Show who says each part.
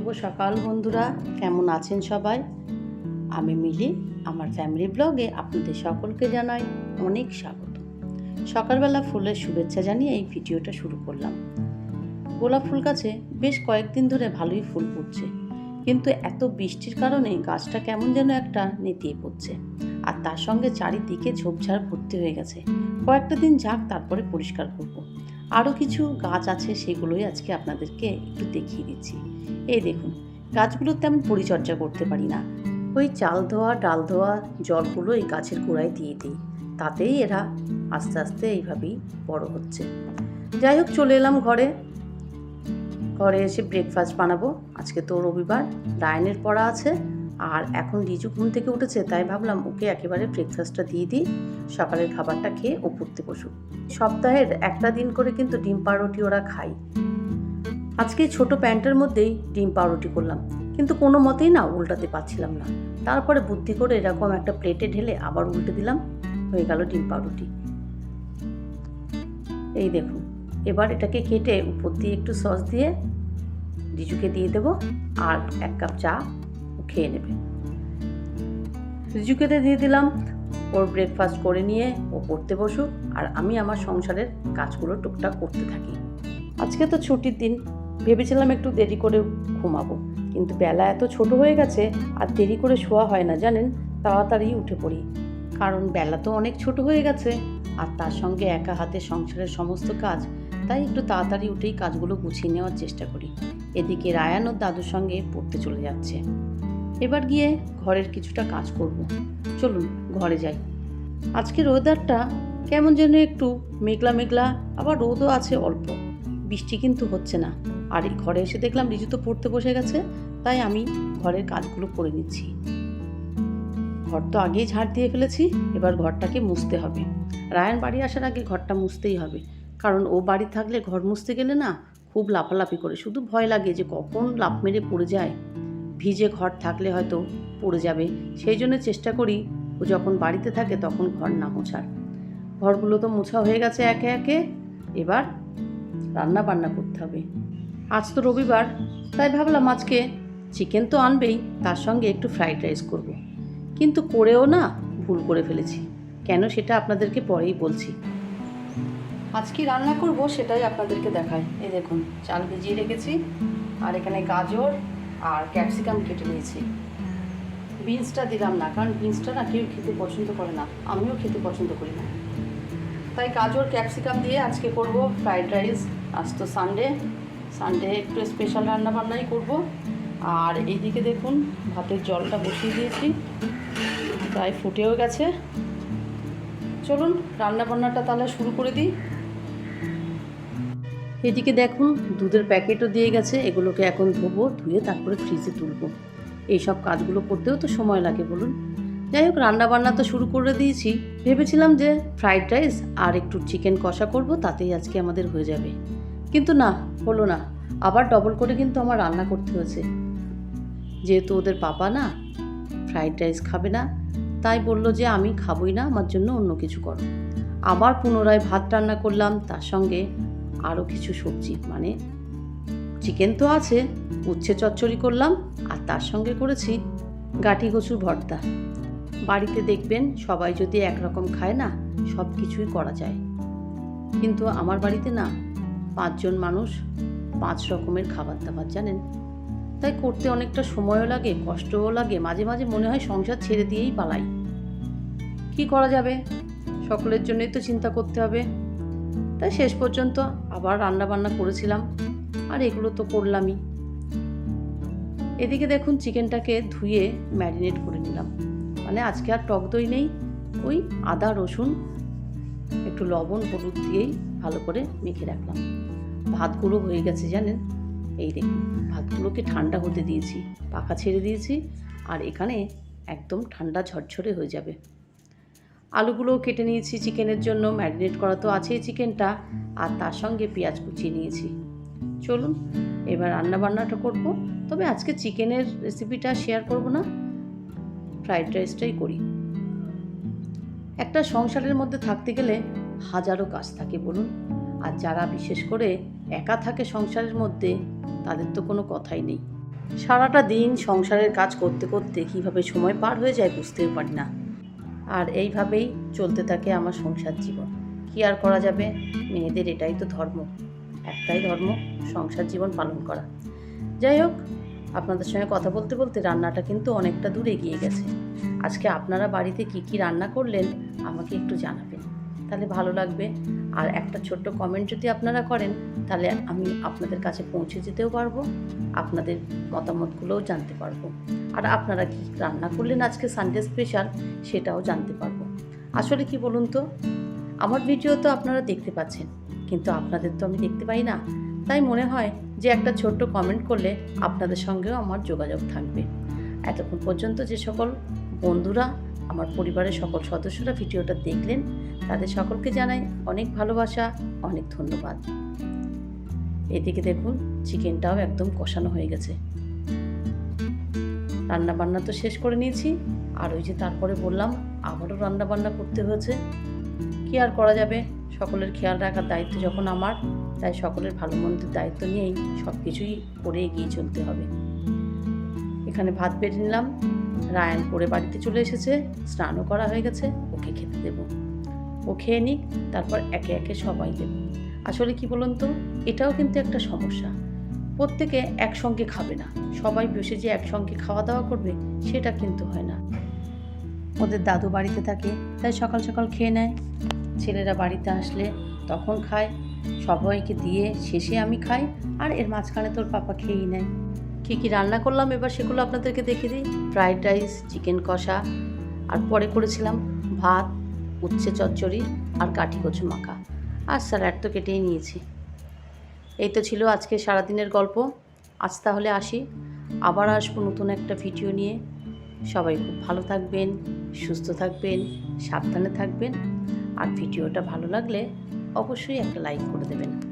Speaker 1: শুভ সকাল বন্ধুরা, কেমন আছেন সবাই? আমি মিলি, আমার ফ্যামিলি ব্লগে আপনাদের সকলকে জানাই অনেক স্বাগত। সকালবেলা ফুলের শুভেচ্ছা জানিয়ে এই ভিডিওটা শুরু করলাম। গোলাপ ফুল গাছে বেশ কয়েকদিন ধরে ভালোই ফুল ফুটছে, কিন্তু এত বৃষ্টির কারণে গাছটা কেমন যেন একটা নেতিয়ে পড়ছে। আর তার সঙ্গে চারিদিকে ঝোপঝাড় ভর্তি হয়ে গেছে। কয়েকটা দিন যাক, তারপরে পরিষ্কার করব। আরও কিছু গাছ আছে সেগুলোই আজকে আপনাদেরকে একটু দেখিয়ে দিচ্ছি। এই দেখুন গাছগুলোর তেমন পরিচর্যা করতে পারি না। ওই চাল ধোয়া, ডাল ধোয়া জলগুলো এই গাছের গোড়ায় দিয়ে দিই। তাতেই এরা আস্তে আস্তে এইভাবেই বড় হচ্ছে। যাই হোক, চলে এলাম ঘরে। ঘরে এসে ব্রেকফাস্ট বানাবো। আজকে তো রবিবার রায়নের পড়া আছে। আর এখন রিজু ঘুম থেকে উঠেছে, তাই ভাবলাম ওকে একেবারে ব্রেকফাস্টটা দিয়ে দিই। সকালের খাবারটা খেয়ে ও পড়তে বসুক। সপ্তাহের একটা দিন করে কিন্তু ডিম পাউরুটি ওরা খায়। আজকে ছোট প্যান্টের মধ্যেই ডিম পাউরুটি করলাম, কিন্তু কোনো মতেই না উল্টাতে পারছিলাম না। তারপরে বুদ্ধি করে এরকম একটা প্লেটে ঢেলে আবার উল্টে দিলাম, হয়ে গেল ডিম পাউরুটি। এই দেখুন, এবার এটাকে কেটে উপর দিয়ে একটু সস দিয়ে রিজুকে দিয়ে দেব, আর এক কাপ চা খেয়ে নেবে। রিজুকে দিয়ে দিলাম, ওর ব্রেকফাস্ট করে নিয়ে ও পড়তে বসুক, আর আমি আমার সংসারের কাজগুলো টুকটাক করতে থাকি। আজকে তো ছুটির দিন, ভেবেছিলাম একটু দেরি করে ঘুমাবো, কিন্তু বেলা এত ছোট হয়ে গেছে, আর দেরি করে শোয়া হয় না, জানেন? তাড়াতাড়ি উঠে পড়ি। কারণ বেলা তো অনেক ছোট হয়ে গেছে, আর তার সঙ্গে একা হাতে সংসারের সমস্ত কাজ, তাই একটু তাড়াতাড়ি উঠেই কাজগুলো গুছিয়ে নেওয়ার চেষ্টা করি। এদিকে রায়ান ও দাদুর সঙ্গে পড়তে চলে যাচ্ছে। এবার গিয়ে ঘরের কিছুটা কাজ করব। চলুন, ঘরে যাই। আজকের ওয়েদারটা কেমন যেন একটু মেঘলা মেঘলা, আবার রোদও আছে অল্প। বৃষ্টি কিন্তু হচ্ছে না। আর এই ঘরে এসে দেখলাম রিজু তো পড়তে বসে গেছে, তাই আমি ঘরের কাজগুলো করে নিচ্ছি। ঘর তো আগেই ঝাড় দিয়ে ফেলেছি, এবার ঘরটাকে মুছতে হবে। রায়ান বাড়ি আসার আগে ঘরটা মুছতেই হবে। কারণ ও বাড়ি থাকলে ঘর মুছতে গেলে না খুব লাফালাফি করে, শুধু ভয় লাগে যে কখন লাফ মেরে পড়ে যায়। ভিজে ঘর থাকলে হয়তো পড়ে যাবে। সেই জন্য চেষ্টা করি ও যখন বাড়িতে থাকে তখন ঘর না মোছার। ঘরগুলো তো মোছা হয়ে গেছে একে একে। এবার রান্না বান্না করতে হবে। আজ তো রবিবার, তাই ভাবলাম আজকে চিকেন তো আনবেই, তার সঙ্গে একটু ফ্রাইড রাইস করব। কিন্তু করেও না ভুল করে ফেলেছি। কেন সেটা আপনাদেরকে পরেই বলছি। আজ কি রান্না করব সেটাই আপনাদেরকে দেখাই। এই দেখুন, চাল ভিজিয়ে রেখেছি। আর এখানে গাজর আর ক্যাপসিকাম কেটে নিয়েছি। বিনসটা দিলাম না, কারণ বিনসটা না কেউ খেতে পছন্দ করে না। আমিও খেতে পছন্দ করি না। তাই গাজর, ক্যাপসিকাম দিয়ে আজকে করব ফ্রাইড রাইস। আজ তো সানডে সানডে একটু স্পেশাল রান্না বান্নাই করব। আর এইদিকে দেখুন, ভাতের জলটা বসিয়ে দিয়েছি। প্রায় ফুটেও গেছে। চলুন রান্না বান্নাটা তাহলে শুরু করে দিই। এদিকে দেখুন, দুধের প্যাকেটও দিয়ে গেছে, এগুলোকে এখন ধোবো, ধুয়ে তারপরে ফ্রিজে তুলবো। এইসব কাজগুলো করতেও তো সময় লাগে, বলুন। যাই হোক রান্না বান্না তো শুরু করে দিয়েছি। ভেবেছিলাম যে ফ্রাইড রাইস আর একটু চিকেন কষা করব, তাতেই আজকে আমাদের হয়ে যাবে। কিন্তু না, হলো না। আবার ডবল করে কিন্তু আমার রান্না করতে হয়েছে। যেহেতু ওদের পাপা না ফ্রাইড রাইস খাবে না, তাই বলল যে আমি খাবই না, আমার জন্য অন্য কিছু করো। আবার পুনরায় ভাত রান্না করলাম, তার সঙ্গে আরও কিছু সবজি মানে চিকেন তো আছে, উচ্ছে চচ্চড়ি করলাম, আর তার সঙ্গে করেছি গাঠি কচুর ভর্তা। বাড়িতে দেখবেন সবাই যদি একরকম খায় না, সব কিছুই করা যায়। কিন্তু আমার বাড়িতে না, পাঁচজন মানুষ পাঁচ রকমের খাবার দাবার, জানেন? তাই করতে অনেকটা সময়ও লাগে, কষ্টও লাগে, মাঝে মাঝে মনে হয় সংসার ছেড়ে দিয়েই পালাই। কি করা যাবে? সকলের জন্যই তো চিন্তা করতে হবে। তাই শেষ পর্যন্ত আবার রান্না বান্না করেছিলাম, আর এগুলো তো করলামই। এদিকে দেখুন চিকেনটাকে ধুয়ে ম্যারিনেট করে নিলাম। মানে আজকে আর টক দই নেই, ওই আদা, রসুন, একটু লবণ, হলুদ দিয়েই ভালো করে মেখে রাখলাম। ভাতগুলো হয়ে গেছে জানেন? এই দেখুন, ভাতগুলোকে ঠান্ডা হতে দিয়েছি, পাখা ছেড়ে দিয়েছি, আর এখানে একদম ঠান্ডা ঝরঝরে হয়ে যাবে। আলুগুলোও কেটে নিয়েছি চিকেনের জন্য, ম্যারিনেট করা তো আছেই চিকেনটা, আর তার সঙ্গে পেঁয়াজ কুচিয়ে নিয়েছি। চলুন, এবার রান্না বান্নাটা করব। তবে আজকে চিকেনের রেসিপিটা শেয়ার করব না ফ্রাইড রাইসটাই করি। একটা সংসারের মধ্যে থাকতে গেলে হাজারো কাজ থাকে বলুন, আর যারা বিশেষ করে একা থাকে সংসারের মধ্যে, তাদের তো কোনো কথাই নেই। সারাটা দিন সংসারের কাজ করতে করতে কীভাবে সময় পার হয়ে যায় বুঝতেও পারি না। আর এইভাবেই চলতে থাকে আমার সংসার জীবন। কী আর করা যাবে? মেয়েদের এটাই তো ধর্ম। একটাই ধর্ম, সংসার জীবন পালন করা। যাই হোক, আপনাদের সঙ্গে কথা বলতে বলতে রান্নাটা কিন্তু অনেকটা দূর এগিয়ে গেছে। আজকে আপনারা বাড়িতে কি কি রান্না করলেন, আমাকে একটু জানাবেন। তাহলে ভালো লাগবে। আর একটা ছোট্ট কমেন্ট যদি আপনারা করেন, তাহলে আমি আপনাদের কাছে পৌঁছে যেতেও পারব, আপনাদের মতামতগুলোও জানতে পারব। আর আপনারা কি রান্না করলেন আজকে সানডে স্পেশাল সেটাও জানতে পারব। আসলে কি বলুন তো, আমার ভিডিও তো আপনারা দেখতে পাচ্ছেন, কিন্তু আপনাদের তো আমি দেখতে পাই না। তাই মনে হয় যে একটা ছোট্ট কমেন্ট করলে আপনাদের সঙ্গেও আমার যোগাযোগ থাকবে। এতক্ষণ পর্যন্ত যে সকল বন্ধুরা আমার পরিবারের সকল সদস্যরা ভিডিওটা দেখলেন। তাদের সকলকে জানাই অনেক ভালোবাসা, অনেক ধন্যবাদ। এদিকে দেখুন, চিকেনটাও একদম কষানো হয়ে গেছে। রান্না বান্না তো শেষ করে নিয়েছি। আর ওই যে তারপরে বললাম, আবারও রান্না বান্না করতে হয়েছে। কি আর করা যাবে? সকলের খেয়াল রাখার দায়িত্ব যখন আমার, তাই সকলের ভালো মন্দের দায়িত্ব নিয়েই সব কিছুই করে এগিয়ে চলতে হবে। এখানে ভাত বেড়ে নিলাম। রায়ান পরে বাড়িতে চলে এসেছে। স্নানও করা হয়ে গেছে। ওকে খেতে দেব। ও খেয়ে নিক, তারপর একে একে সবাই দেব। আসলে কি বলুন তো, এটাও কিন্তু একটা সমস্যা। প্রত্যেকে একসঙ্গে খাবে না। সবাই বসে যে একসঙ্গে খাওয়া দাওয়া করবে, সেটা কিন্তু হয় না। ওদের দাদু বাড়িতে থাকে, তাই সকাল সকাল খেয়ে নেয়। ছেলেরা বাড়িতে আসলে তখন খায়। সবাইকে দিয়ে শেষে আমি খাই, আর এর মাঝখানে তোর পাপা খেয়েই নেয়। কী কী রান্না করলাম? এবার সেগুলো আপনাদেরকে দেখে দিই। ফ্রাইড রাইস, চিকেন কষা, আর পরে করেছিলাম ভাত, উচ্ছে চচ্চড়ি আর কাঠি কচু মাখা। আর স্যালাড তো কেটেই নিয়েছি। এই তো ছিল আজকে সারাদিনের গল্প। আজ তাহলে আসি। আবার আসব নতুন একটা ভিডিও নিয়ে। সবাই খুব ভালো থাকবেন, সুস্থ থাকবেন, সাবধানে থাকবেন। আর ভিডিওটা ভালো লাগলে অবশ্যই একটা লাইক করে দেবেন।